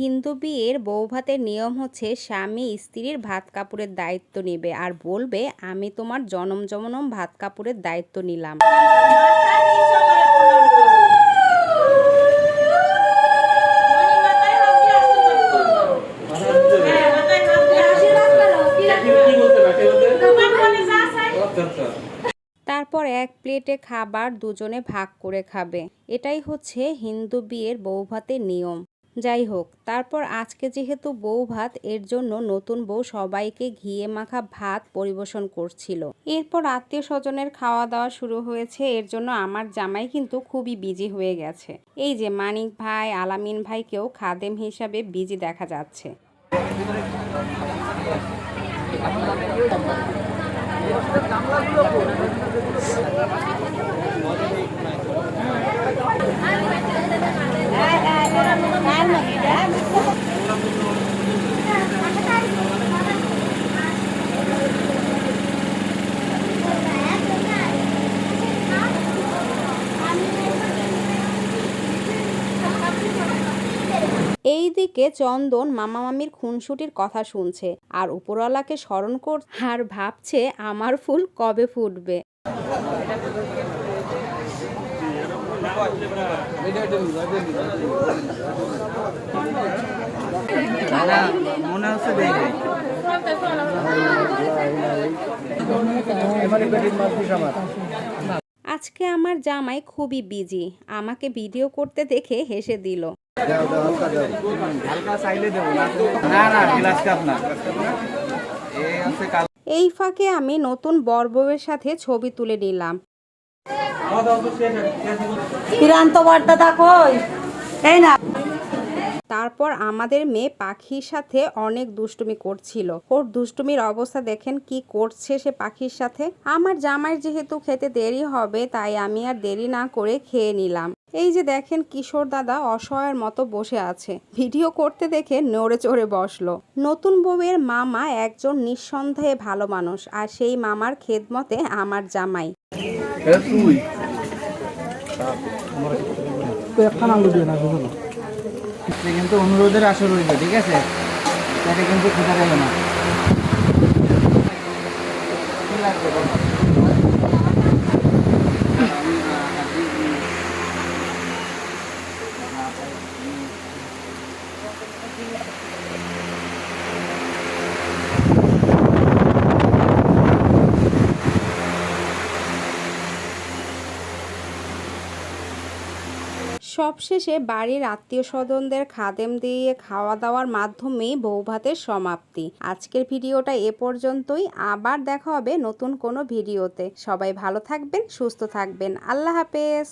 হিন্দু বিয়ের বউ ভাতের নিয়ম হচ্ছে স্বামী স্ত্রীর ভাত কাপড়ের দায়িত্ব নেবে আর বলবে, আমি তোমার জনম জনম ভাত কাপড়ের দায়িত্ব নিলাম। তারপর এক প্লেটে খাবার দুজনে ভাগ করে খাবে। এটাই হচ্ছে হিন্দু বিয়ের বউ ভাতের নিয়ম। যাই হোক, তারপর আজকে যেহেতু বউ ভাত, এর জন্য নতুন বউ সবাইকে ঘিয়ে মাখা ভাত পরিবেশন করছিল। এরপর আত্মীয় স্বজনের খাওয়া দাওয়া শুরু হয়েছে, এর জন্য আমার জামাই কিন্তু খুবই বিজি হয়ে গেছে। এই যে মানিক ভাই, আলামিন ভাইকেও খাদেম হিসাবে বিজি দেখা যাচ্ছে। এইদিকে চন্দন মামা মামির খুনসুটির কথা শুনছে আর উপরওয়ালাকে স্মরণ কর আর ভাবছে আমার ফুল কবে ফুটবে। আজকে আমার জামাই খুবই বিজি আমাকে ভিডিও করতে দেখে হেসে দিল। হালকা চাইলে দেবো না না না গ্লাস কাপ না এই হচ্ছে কাল এই ফাঁকে আমি নতুন বর্বের সাথে ছবি তুলে নিলাম ফিরান্ত বার্তা দেখো এই না। তারপর আমাদের মেয়ে পাখির সাথে অনেক দুষ্টুমি করছিল। ওর দুষ্টুমির অবস্থা দেখেন কি করছে সে পাখির সাথে। আমার জামাই যেহেতু খেতে দেরি হবে তাই আমি আর দেরি না করে খেয়ে নিলাম। এই যে দেখেন কিশোর দাদা অসহায়ের মতো বসে আছে। ভিডিও করতে দেখে নড়ে চড়ে বসল। নতুন বউয়ের মামা একজন নিঃসন্দেহে ভালো মানুষ আর সেই মামার খেদমতে আমার জামাই। তুই? কিন্তু অনুরোধের আসর রইল ঠিক আছে? তাকে কিন্তু খোঁজা গেল না। লাগবে সবশেষে বাড়ির আত্মীয় স্বজনদের খাদেম দিয়ে খাওয়া দাওয়ার মাধ্যমেই বৌভাতের সমাপ্তি। আজকের ভিডিওটা এ পর্যন্তই। আবার দেখা হবে নতুন কোনো ভিডিওতে। সবাই ভালো থাকবেন, সুস্থ থাকবেন। আল্লাহ হাফেজ।